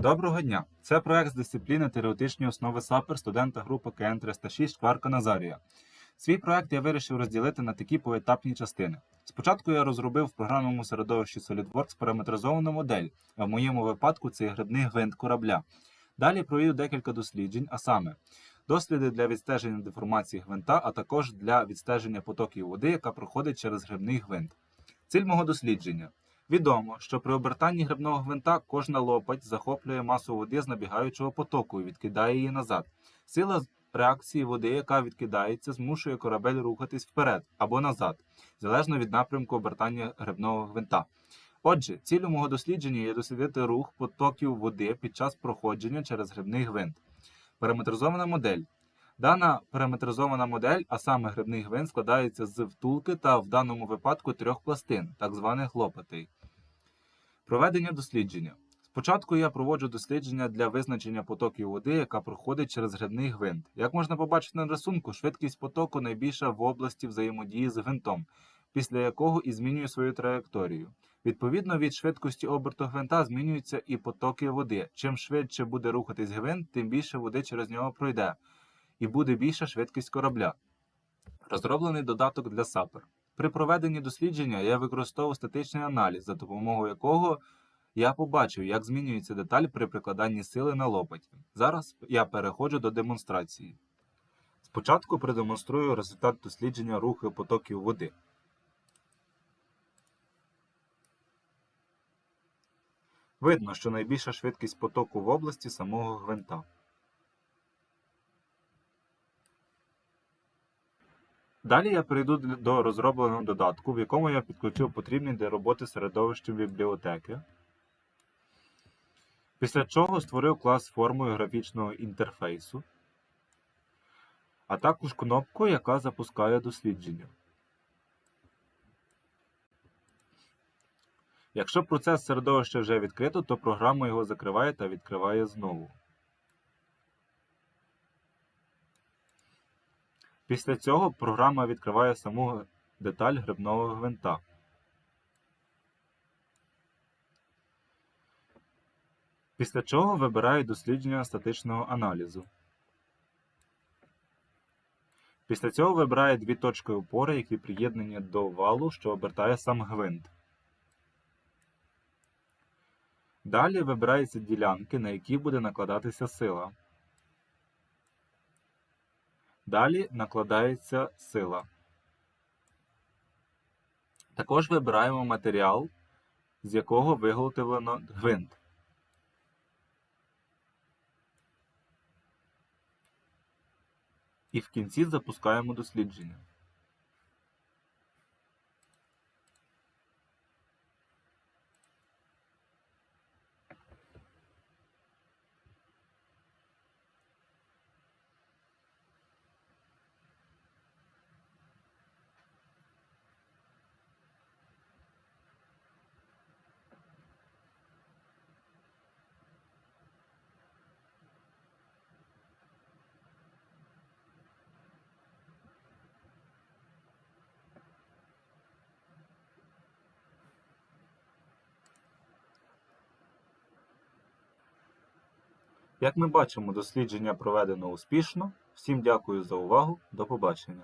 Доброго дня! Це проект з дисципліни теоретичні основи САПЕР студента групи КН 306 Шкварка Назарія. Свій проект я вирішив розділити на такі поетапні частини. Спочатку я розробив в програмному середовищі SolidWorks параметризовану модель, а в моєму випадку це грибний гвинт корабля. Далі провів декілька досліджень, а саме досліди для відстеження деформації гвинта, а також для відстеження потоків води, яка проходить через грибний гвинт. Ціль мого дослідження Відомо, що при обертанні грибного гвинта кожна лопать захоплює масу води з набігаючого потоку і відкидає її назад. Сила реакції води, яка відкидається, змушує корабель рухатись вперед або назад, залежно від напрямку обертання грибного гвинта. Отже, ціллю мого дослідження є дослідити рух потоків води під час проходження через грибний гвинт. Параметризована модель. Дана параметризована модель, а саме грибний гвинт, складається з втулки та в даному випадку трьох пластин, так званих лопатей. Проведення дослідження. Спочатку я проводжу дослідження для визначення потоків води, яка проходить через грибний гвинт. Як можна побачити на рисунку, швидкість потоку найбільша в області взаємодії з гвинтом, після якого і змінює свою траєкторію. Відповідно від швидкості оберту гвинта змінюються і потоки води. Чим швидше буде рухатись гвинт, тим більше води через нього пройде, і буде більша швидкість корабля. Розроблений додаток для сапер. При проведенні дослідження я використовував статичний аналіз, за допомогою якого я побачив, як змінюється деталь при прикладанні сили на лопаті. Зараз я переходжу до демонстрації. Спочатку продемонструю результат дослідження руху потоків води. Видно, що найбільша швидкість потоку в області самого гвинта. Далі я перейду до розробленого додатку, в якому я підключив потрібні для роботи середовище бібліотеки. Після чого створив клас формою графічного інтерфейсу, а також кнопку, яка запускає дослідження. Якщо процес середовища вже відкрито, то програма його закриває та відкриває знову. Після цього програма відкриває саму деталь грибного гвинта. Після чого вибирає дослідження статичного аналізу. Після цього вибирає дві точки опори, які приєднані до валу, що обертає сам гвинт. Далі вибираються ділянки, на які буде накладатися сила. Далі накладається сила. Також вибираємо матеріал, з якого виготовлено гвинт. І в кінці запускаємо дослідження. Як ми бачимо, дослідження проведено успішно. Всім дякую за увагу. До побачення.